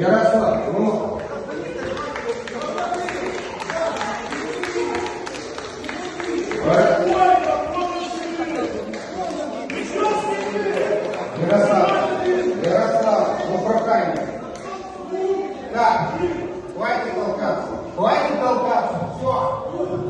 Ярослав, ну. Ярослав, Ярослав, ну прохання. Так, хватит толкаться, хватит толкаться, все.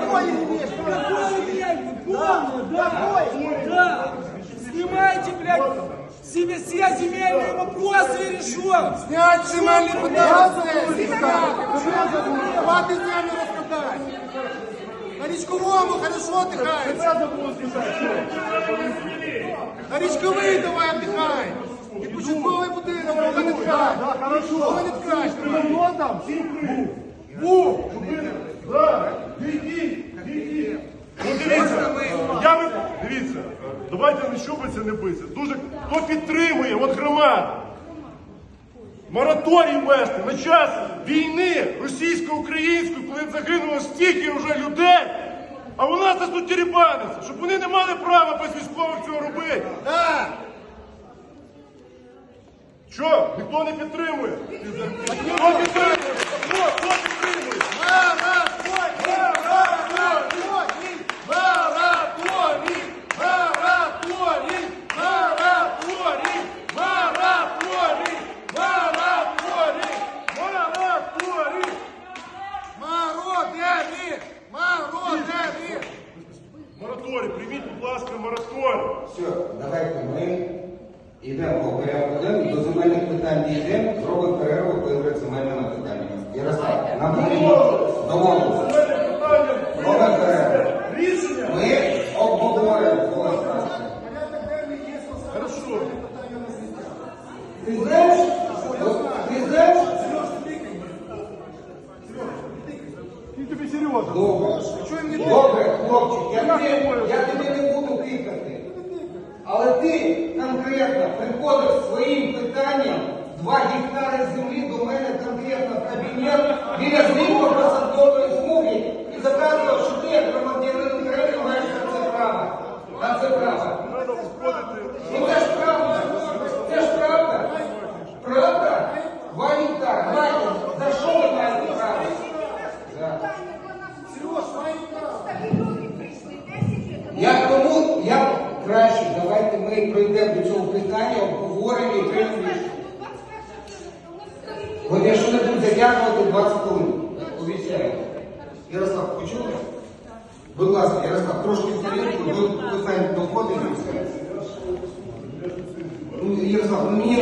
А ты какой имеешь? Какой имеет? Помню, да. Какой? Да. Снимайте, блядь, себе все земельные вопросы и решен. Снять земельні податки! Хватить землю розкладати! На річковому хорошо отдихається! На річковий давай отдихай! І початковий будинок, кого не ткач! Кого не ткач! Був! Ну дивіться, я ви дивіться, давайте не щупиться, не биться. Дуже хто підтримує, от громада. Мораторій ввести на час війни російсько-української, коли загинуло стільки вже людей, а у нас тут тірібаниться, щоб вони не мали права без військових цього робити. Що? Ніхто не підтримує? Хто підтримує? Хто підтримує? Мораторій! Мораторій! Мораторій! Мораторій! Мораторій! Мораторій! Мародері! Мародері! Мораторій! Прийміть, будь ласка, мораторій! Все, давайте ми йдемо по порядку денному, до земельних питань дійдемо, зробимо перерву перед земельними питаннями. Ярослав, нам потрібно домовитися. Це питання Робимо перерву. рішення. Ми обговоримо. Хорошо. Ти знаєш? Ти знаєш? тобі серйозно. Добре. Добре, хлопчик, я тобі, я тобі ми пройдемо до цього питання, обговоримо і приймемо. От якщо не будуть затягувати 20 хвилин, обіцяю. Ярослав, почули? Будь ласка, Ярослав, трошки хвилинку, ви питання доходимо і все. Ну, Ярослав, ну мені